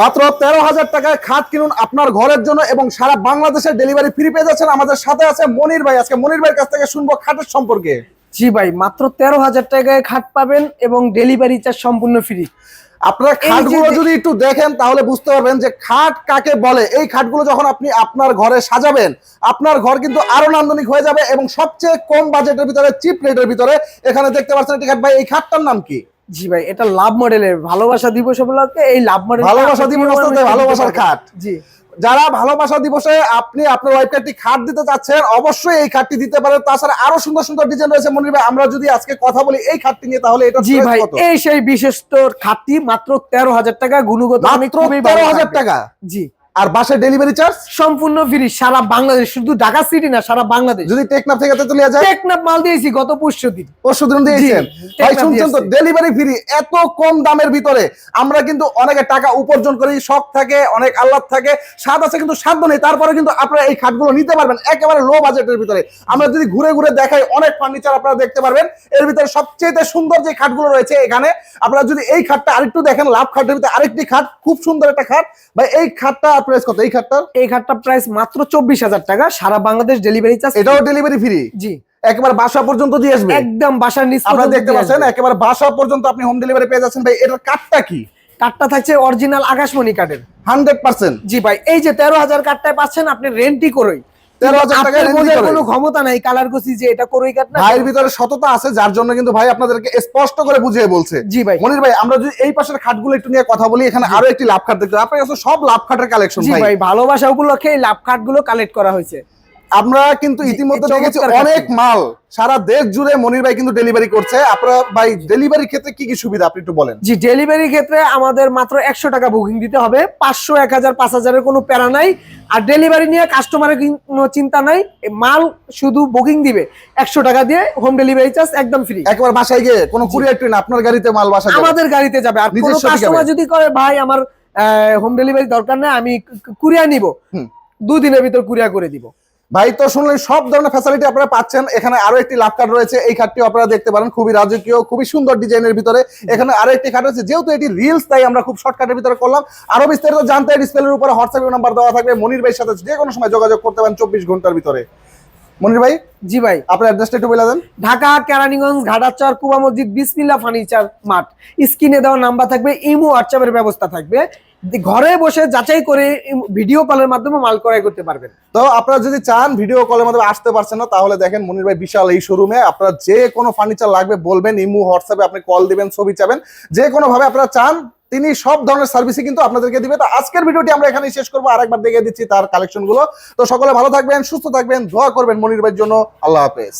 মাত্র তেরো হাজার টাকায় খাট কিনুন আপনার ঘরের জন্য এবং সারা বাংলাদেশের ডেলিভারি ফ্রি পেয়ে যাচ্ছেন। আমাদের সাথে আছে মনির ভাই। আজকে মনির ভাইয়ের কাছ থেকে শুনব খাটের সম্পর্কে। জি ভাই মাত্র তেরো হাজার টাকায় খাট পাবেন এবং ডেলিভারি চার্জ সম্পূর্ণ ফ্রি আপনারা খাটগুলো যদি একটু দেখেন তাহলে বুঝতে পারবেন যে খাট কাকে বলে। এই খাটগুলো যখন আপনি আপনার ঘরে সাজাবেন আপনার ঘর কিন্তু আরও নান্দনিক হয়ে যাবে এবং সবচেয়ে কম বাজেটের ভিতরে চিপ রেটের ভিতরে এখানে দেখতে পাচ্ছেন একটি খাট। ভাই এই খাটটার নাম কি? জি ভাই এটা লাভ মডেলের ভালোবাসা দিবস উপলক্ষে এই লাভ মডেল ভালোবাসা দিবস ভালোবাসার খাট। জি। যারা ভালোবাসা দিবসে আপনি আপনার ওয়াইফকে একটি খাট দিতে চাচ্ছেন অবশ্যই এই খাটটি দিতে পারেন। তাছাড়া আরও সুন্দর সুন্দর ডিজাইন রয়েছে। মনির ভাই আমরা যদি আজকে কথা বলি এই খাটটি নিয়ে তাহলে এটা জি ভাই এই সেই বিশিষ্ট খাটটি মাত্র তেরো হাজার টাকা গুণগত মাত্র তেরো হাজার টাকা? জি। আর বাসে ডেলিভারি চার্জ সম্পূর্ণ ফ্রি সারা বাংলাদেশ শুধু ঢাকা সিটি না সারা বাংলাদেশ। যদি টেকনাফ থেকে তেতুলিয়া যায়। টেকনাফ মাল দিয়েছি গত পরশু দিন। পরশু দিন দিয়েছেন। ভাই শুনছেন তো ডেলিভারি ফ্রি এত কম দামের ভিতরে। আমরা কিন্তু অনেকে টাকা উপার্জন করি শখ থাকে অনেক আহ্লাদ থাকে স্বাদ আছে কিন্তু স্বাদ নেই। তারপরে কিন্তু আপনারা এই খাটগুলো নিতে পারবেন একেবারে লো বাজেটের ভিতরে। আমরা যদি ঘুরে ঘুরে দেখাই অনেক ফার্নিচার আপনারা দেখতে পারবেন। এর ভিতরে সবচেয়ে সুন্দর যে খাটগুলো রয়েছে এখানে আপনারা যদি এই খাটটা আরেকটু দেখেন লাভ খাটের ভিতরে আরেকটি খাট খুব সুন্দর একটা খাট। ভাই এই খাটটা প্রাইস কত? এই খাটটার? এই খাটটা প্রাইস মাত্র চব্বিশ হাজার টাকা। সারা বাংলাদেশ ডেলিভারি চার্জ এটাও ডেলিভারি ফ্রি জি। একেবারে বাসা পর্যন্ত দিয়ে আসবে? একদম বাসার নিচ আপনারা দেখতে পাচ্ছেন। একেবারে বাসা পর্যন্ত আপনি হোম ডেলিভারি পেয়ে যাচ্ছেন। ভাই এটার কাঠটা কি? কাঠটা থাকছে অরিজিনাল আকাশমণি কাঠের। Hundred percent. জি ভাই এই যে তেরো হাজার কাঠটায় পাচ্ছেন আপনি রেন্টই করই। ক্ষমতা নাই কালার যে এটা করই কাঠ না ভাইয়ের ভিতরে সততা আছে যার জন্য কিন্তু ভাই আপনাদেরকে স্পষ্ট করে বুঝিয়ে বলছে। জি ভাই। মনির ভাই আমরা যদি এই পাশের খাটগুলো একটু নিয়ে কথা বলি এখানে আরও একটি লাভ খাট দেখতে পাই। আপনার কাছে সব লাভ খাটের কালেকশন ভাই। ভালোবাসা উপলক্ষে এই লাভ কার্ডগুলো কালেক্ট করা হয়েছে। আমরা কিন্তু ইতিমধ্যে দেখেছি অনেক মাল সারা দেশ জুড়ে মনির ভাই কিন্তু ডেলিভারি করছে। আপনারা ভাই ডেলিভারি ক্ষেত্রে কি কি সুবিধা? আপনি একটু বলেন। জি ডেলিভারি ক্ষেত্রে আমাদের মাত্র একশো টাকা বুকিং দিতে হবে। পাঁচশো এক হাজার পাঁচ হাজারের কোনো প্যারা নাই। আর ডেলিভারি নিয়ে কাস্টমারের কোনো চিন্তা নাই। মাল শুধু বুকিং দিবে। একশো টাকা দিয়ে হোম ডেলিভারি চার্জ একদম ফ্রি একবার বাসায় গিয়ে কোনো কুরিয়ার ট্রেন আপনার গাড়িতে মাল বাসা। আমাদের গাড়িতে যাবে। আর কোনো কাস্টমার যদি করে ভাই আমার হোম ডেলিভারি দরকার নাই আমি কুরিয়া নিব। দুদিনের ভিতর কুরিয়া করে দিব। ভাই তো শুনলেন সব ধরনের ফ্যাসিলিটি আপনারা পাচ্ছেন। এখানে আরও একটি লাভ কার্ড রয়েছে। এই খাটটিও আপনারা দেখতে পারেন খুবই রাজকীয় খুবই সুন্দর ডিজাইনের ভিতরে। এখানে আরও একটি খাট রয়েছে যেহেতু এটি রিলস তাই আমরা খুব শর্টকাটের ভিতরে করলাম। আরও বিস্তারিত জানতে ডিসপ্লের উপরে হোয়াটসঅ্যাপ নাম্বার দেওয়া থাকবে। মনির ভাইয়ের সাথে যে কোনো সময় যোগাযোগ করতে পারেন চব্বিশ ঘণ্টার ভিতরে। মনির ভাই জি ভাই। আপনার অ্যাড্রেসটা একটু বলে দেন। ঢাকা কেরানীগঞ্জ ঘাটাচর কুবা মসজিদ বিসমিল্লা ফার্নিচার মাঠ। স্ক্রিনে দেওয়া নাম্বার থাকবে ইমো হোয়াটসঅ্যাপের ব্যবস্থা থাকবে। ঘরে বসে যাচাই করে ভিডিও কলের মাধ্যমে মাল ক্রয় করতে পারবেন। তো আপনারা যদি চান ভিডিও কলের মাধ্যমে আসতে পারছেন না, তাহলে দেখেন মনির ভাই বিশাল এই শোরুমে আপনারা যে কোনো ফার্নিচার লাগবে বলবেন, ইমু হোয়াটসঅ্যাপে আপনি কল দিবেন, ছবি চাবেন। যে কোনো ভাবে আপনারা চান, তিনি সব ধরনের সার্ভিসই কিন্তু আপনাদেরকে দিবে। তো আজকের ভিডিওটি আমরা এখানে শেষ করব। আরেকবার দেখে দিচ্ছি তার কালেকশনগুলো। তো সকলে ভালো থাকবেন, সুস্থ থাকবেন, দোয়া করবেন মনির ভাইয়ের জন্য। আল্লাহ হাফেজ।